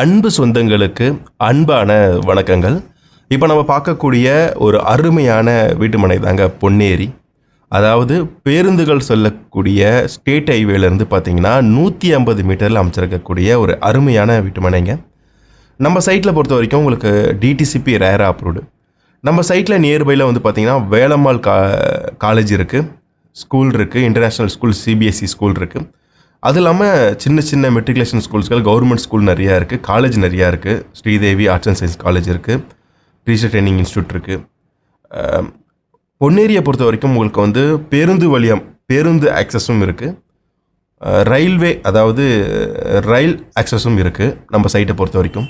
அன்பு சொந்தங்களுக்கு அன்பான வணக்கங்கள். இப்போ நம்ம பார்க்கக்கூடிய ஒரு அருமையான வீட்டுமனை தாங்க பொன்னேரி. அதாவது பேருந்துகள் சொல்லக்கூடிய ஸ்டேட் ஹைவேலேருந்து பார்த்தீங்கன்னா நூற்றி ஐம்பது மீட்டரில் அமைச்சிருக்கக்கூடிய ஒரு அருமையான வீட்டுமனைங்க நம்ம சைட்டில் பொறுத்த வரைக்கும் உங்களுக்கு டிடிசிபி ரேர் அப்ரூவ்டு நம்ம சைட்டில் நியர்பையில் வந்து பார்த்திங்கன்னா வேலம்மாள் கா காலேஜ் இருக்குது ஸ்கூல் இருக்குது இன்டர்நேஷ்னல் ஸ்கூல் சிபிஎஸ்சி ஸ்கூல் இருக்குது அது இல்லாமல் சின்ன சின்ன மெட்ரிகுலேஷன் ஸ்கூல்ஸ்கள் கவர்மெண்ட் ஸ்கூல் நிறையா இருக்குது காலேஜ் நிறையா இருக்குது Sridevi arts and science college இருக்குது டீச்சர் ட்ரைனிங் இன்ஸ்டியூட் இருக்குது பொன்னேரியை பொறுத்த வரைக்கும் உங்களுக்கு வந்து பேருந்து வழியம் பேருந்து ஆக்சஸும் இருக்குது ரயில்வே அதாவது ரயில் ஆக்சஸும் இருக்குது நம்ம சைட்டை பொறுத்த வரைக்கும்.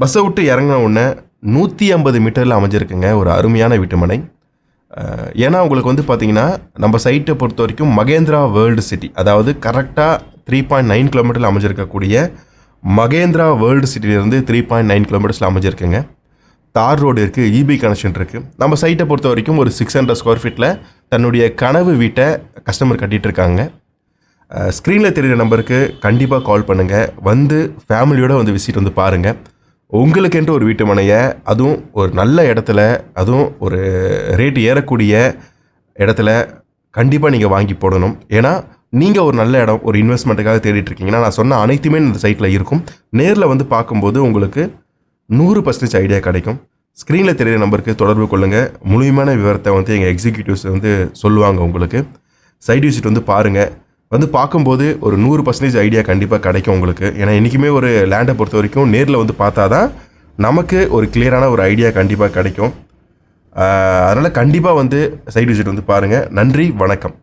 பஸ்ஸை விட்டு இறங்கின உடனே நூற்றி ஐம்பது மீட்டரில் அமைஞ்சிருக்குங்க ஒரு அருமையான வீட்டுமனை. ஏன்னா உங்களுக்கு வந்து பார்த்தீங்கன்னா நம்ம சைட்டை பொறுத்த வரைக்கும் மகேந்திரா வேர்ல்டு சிட்டி அதாவது கரெக்டாக த்ரீ பாயிண்ட் நைன் கிலோமீட்டரில் அமைஞ்சிருக்கக்கூடிய மகேந்திரா வேர்ல்டு சிட்டிலேருந்து த்ரீ பாயிண்ட் நைன் கிலோமீட்டர்ஸில் அமைஞ்சிருக்குங்க. தார் ரோடு இருக்குது இபி கனெக்ஷன் இருக்குது நம்ம சைட்டை பொறுத்த வரைக்கும் ஒரு சிக்ஸ் ஹண்ட்ரட் ஸ்கொயர் ஃபீட்டில் தன்னுடைய கனவு வீட்டை கஸ்டமர் கட்டிகிட்டு இருக்காங்க. ஸ்க்ரீனில் தெரிகிற நம்பருக்கு கண்டிப்பாக கால் பண்ணுங்கள் வந்து ஃபேமிலியோடு வந்து விசிட் வந்து பாருங்கள் உங்களுக்கென்று ஒரு வீட்டு மனையை அதுவும் ஒரு நல்ல இடத்துல அதுவும் ஒரு ரேட் ஏறக்கூடிய இடத்துல கண்டிப்பாக நீங்கள் வாங்கி போடணும். ஏன்னா நீங்கள் ஒரு நல்ல இடம் ஒரு இன்வெஸ்ட்மெண்ட்டுக்காக தேடிட்டு இருக்கீங்கன்னா நான் சொன்ன அனைத்துமே இந்த சைட்டில் இருக்கும். நேரில் வந்து பார்க்கும்போது உங்களுக்கு நூறு பர்சன்டேஜ் ஐடியா கிடைக்கும். ஸ்க்ரீனில் தெரிகிற நம்பருக்கு தொடர்பு கொள்ளுங்கள் முழுமையான விவரத்தை வந்து எங்கள் எக்ஸிக்யூட்டிவ்ஸ் வந்து சொல்லுவாங்க உங்களுக்கு. சைட் விசிட் வந்து பாருங்கள் வந்து பார்க்கும்போது ஒரு நூறு பர்சன்டேஜ் ஐடியா கண்டிப்பாக கிடைக்கும் உங்களுக்கு. ஏன்னா என்றைக்குமே ஒரு லேண்டை பொறுத்த வரைக்கும் நேரில் வந்து பார்த்தா தான் நமக்கு ஒரு கிளியரான ஒரு ஐடியா கண்டிப்பாக கிடைக்கும். அதனால் கண்டிப்பாக வந்து சைட் விசிட் வந்து பாருங்கள் நன்றி வணக்கம்.